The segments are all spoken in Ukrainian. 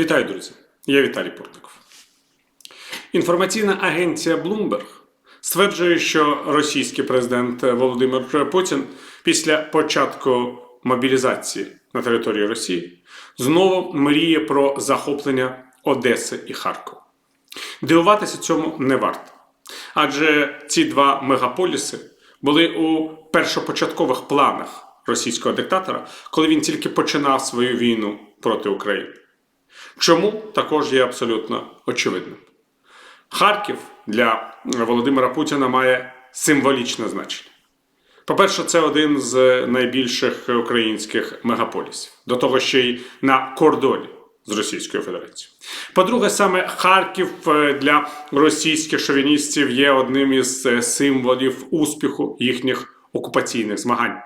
Вітаю, друзі! Я Віталій Портников. Інформаційна агенція Bloomberg стверджує, що російський президент Володимир Путін після початку мобілізації на території Росії знову мріє про захоплення Одеси і Харкова. Дивуватися цьому не варто. Адже ці два мегаполіси були у першопочаткових планах російського диктатора, коли він тільки починав свою війну проти України. Чому також є абсолютно очевидним. Харків для Володимира Путіна має символічне значення. По-перше, це один з найбільших українських мегаполісів, до того ще й на кордоні з Російською Федерацією. По-друге, саме Харків е, для російських шовіністів є одним із е, символів успіху їхніх окупаційних змагань.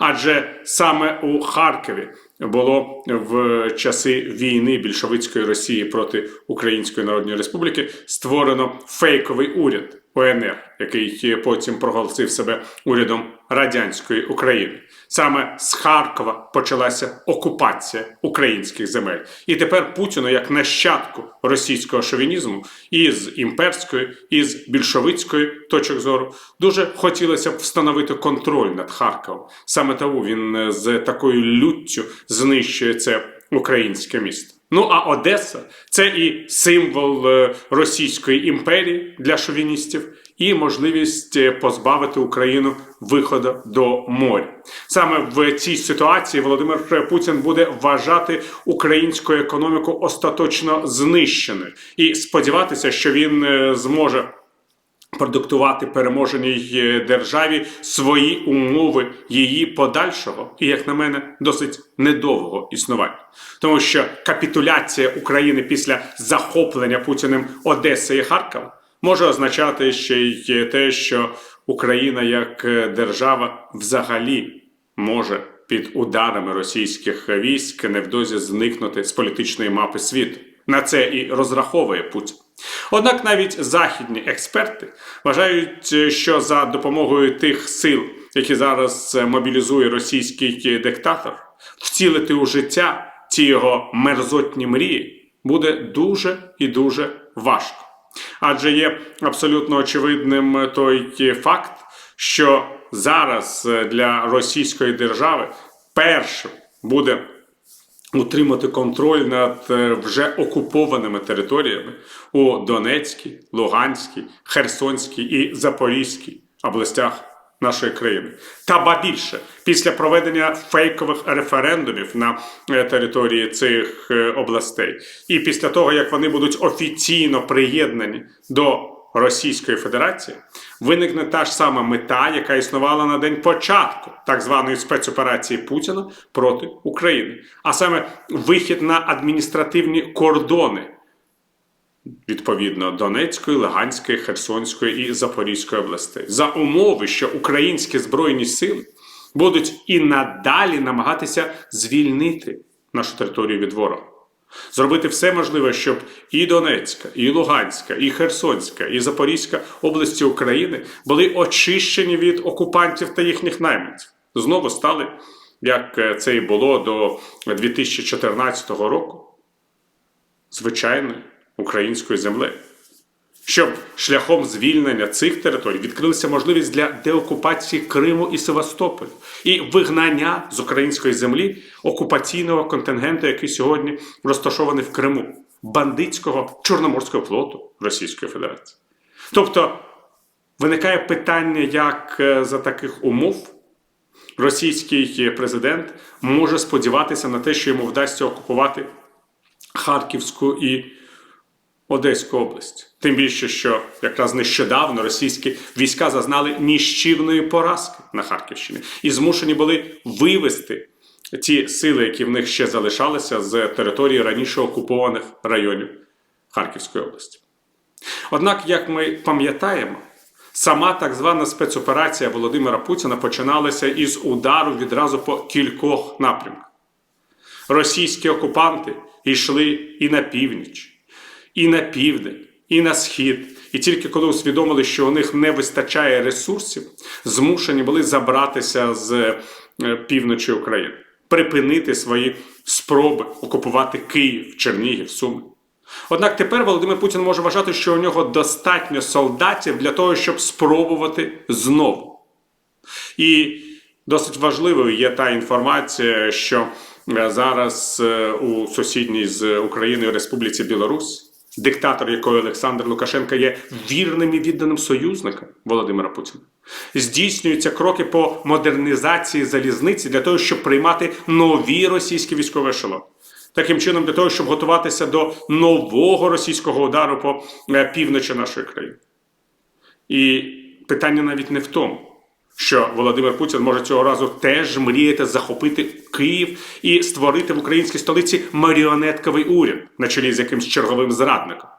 Адже саме у Харкові було в часи війни більшовицької Росії проти Української Народної Республіки створено фейковий уряд УНР, який потім проголосив себе урядом радянської України. Саме з Харкова почалася окупація українських земель, і тепер Путіну, як нащадку російського шовінізму, із імперської, і з більшовицької точок зору, дуже хотілося б встановити контроль над Харковом. Саме тому він з такою люттю знищує це українське місто. Ну а Одеса це і символ е, Російської імперії для шовіністів, і можливість е, позбавити Україну виходу до моря. Саме в цій ситуації Володимир Путін буде вважати українську економіку остаточно знищеною і сподіватися, що він е, зможе продиктувати переможеній е, державі свої умови її подальшого і, як на мене, досить недовгого існування, тому що капітуляція України після захоплення Путіним Одеси і Харкова може означати ще й те, що Україна як е, держава взагалі може під ударами російських військ невдовзі зникнути з політичної мапи світу. На це і розраховує Путін. Однак навіть західні експерти вважають, що за допомогою тих сил, які зараз мобілізує російський диктатор, втілити у життя ці його мерзотні мрії буде дуже і дуже важко. Адже є абсолютно очевидним той факт, що зараз для російської держави першим буде утримати контроль над е, вже окупованими територіями у Донецькій, Луганській, Херсонській і Запорізькій областях нашої країни. Та ба більше після проведення фейкових референдумів на е, території цих е, областей, і після того як вони будуть офіційно приєднані до Російської Федерації виникне та ж сама мета, яка існувала на день початку так званої спецоперації Путіна проти України, а саме вихід на адміністративні кордони відповідно Донецької, Луганської, Херсонської і Запорізької областей за умови, що українські збройні сили будуть і надалі намагатися звільнити нашу територію від ворога. Зробити все можливе, щоб і Донецька, і Луганська, і Херсонська, і Запорізька області України були очищені від окупантів та їхніх найманців. Знову стали, як це і було до 2014 року, звичайною українською землею. Щоб шляхом звільнення цих територій відкрилася можливість для деокупації Криму і Севастополя і вигнання з української землі окупаційного контингенту, який сьогодні розташований в Криму, бандитського Чорноморського флоту Російської Федерації. Тобто виникає питання, як е, за таких умов російський президент може сподіватися на те, що йому вдасться окупувати Харківську і Одеську область. Тим більше, що якраз нещодавно російські війська зазнали ніщівної поразки на Харківщині і змушені були вивести ті сили, які в них ще залишалися з території раніше окупованих районів Харківської області. Однак, як ми пам'ятаємо, сама так звана спецоперація Володимира Путіна починалася із удару відразу по кількох напрямках. Російські окупанти йшли і на північ і на південь, і на схід. І тільки коли усвідомили, що у них не вистачає ресурсів, змушені були забратися з е, півночі України. припинити свої спроби окупувати Київ, Чернігів, Суми. Однак тепер Володимир Путін може вважати, що у нього достатньо солдатів для того, щоб спробувати знову. І досить важливою є та інформація, що е, зараз е, у сусідній з Україною Республіці Білорусь, диктатор якої Олександр Лукашенко є вірним і відданим союзником Володимира Путіна, здійснюються кроки по модернізації залізниці для того, щоб приймати нові російські військові ешелони. Таким чином, для того, щоб готуватися до нового російського удару по е, півночі нашої країни. І питання навіть не в тому, що Володимир Путін може цього разу теж мріяти захопити Київ і створити в українській столиці маріонетковий уряд на чолі з якимсь черговим зрадником.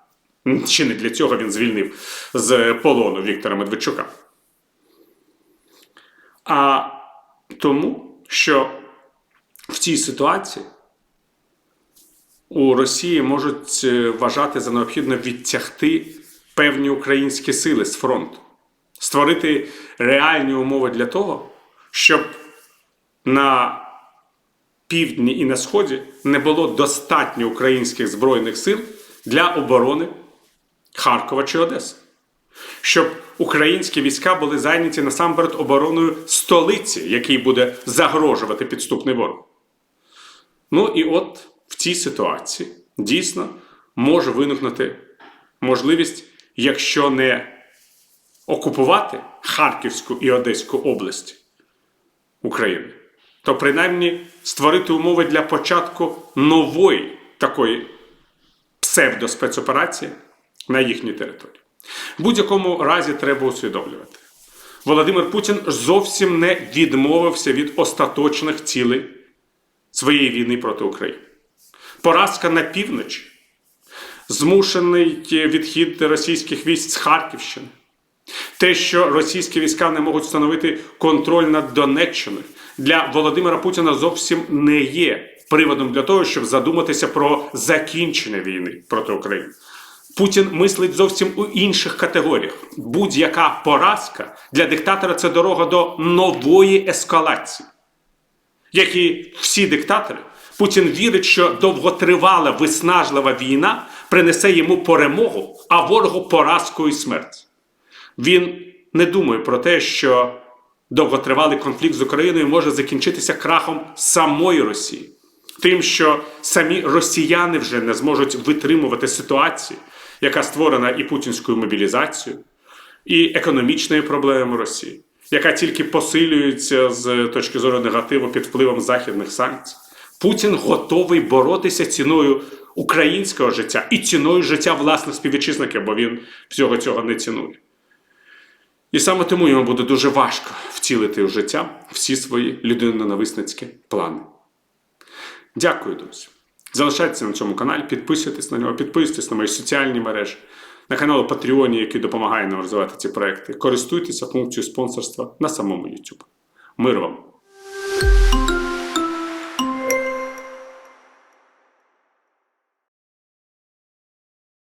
Чи не для цього він звільнив з полону Віктора Медведчука? А тому, що в цій ситуації у Росії можуть е, вважати за необхідне відтягти певні українські сили з фронту, створити реальні умови для того, щоб на півдні і на сході не було достатньо українських збройних сил для оборони Харкова чи Одеси. Щоб українські війська були зайняті насамперед обороною столиці, який буде загрожувати підступний ворог. Ну і от в цій ситуації дійсно може виникнути можливість, якщо не окупувати Харківську і Одеську області України, то принаймні створити умови для початку нової такої псевдоспецоперації на їхній території. В будь-якому разі треба усвідомлювати. Володимир Путін зовсім не відмовився від остаточних цілей своєї війни проти України. Поразка на півночі, змушений відхід російських військ з Харківщини, те, що російські війська не можуть встановити контроль над Донеччиною, для Володимира Путіна зовсім не є приводом для того, щоб задуматися про закінчення війни проти України. Путін мислить зовсім у інших категоріях. Будь-яка поразка для диктатора це дорога до нової ескалації. Як і всі диктатори, Путін вірить, що довготривала виснажлива війна принесе йому перемогу, а ворогу поразку і смерть. Він не думає про те, що довготривалий конфлікт з Україною може закінчитися крахом самої Росії, тим, що самі росіяни вже не зможуть витримувати ситуацію, яка створена і путінською мобілізацією, і економічною проблемами Росії, яка тільки посилюється з точки зору негативу під впливом західних санкцій. Путін готовий боротися ціною українського життя і ціною життя власних співвітчизників, бо він всього цього не цінує. І саме тому йому буде дуже важко втілити в життя всі свої людиноненависницькі плани. Дякую, друзі. Залишайтеся на цьому каналі, підписуйтесь на нього, підписуйтесь на мої соціальні мережі, на канал у Патреоні, який допомагає нам розвивати ці проекти. Користуйтеся функцією спонсорства на самому YouTube. Мир вам!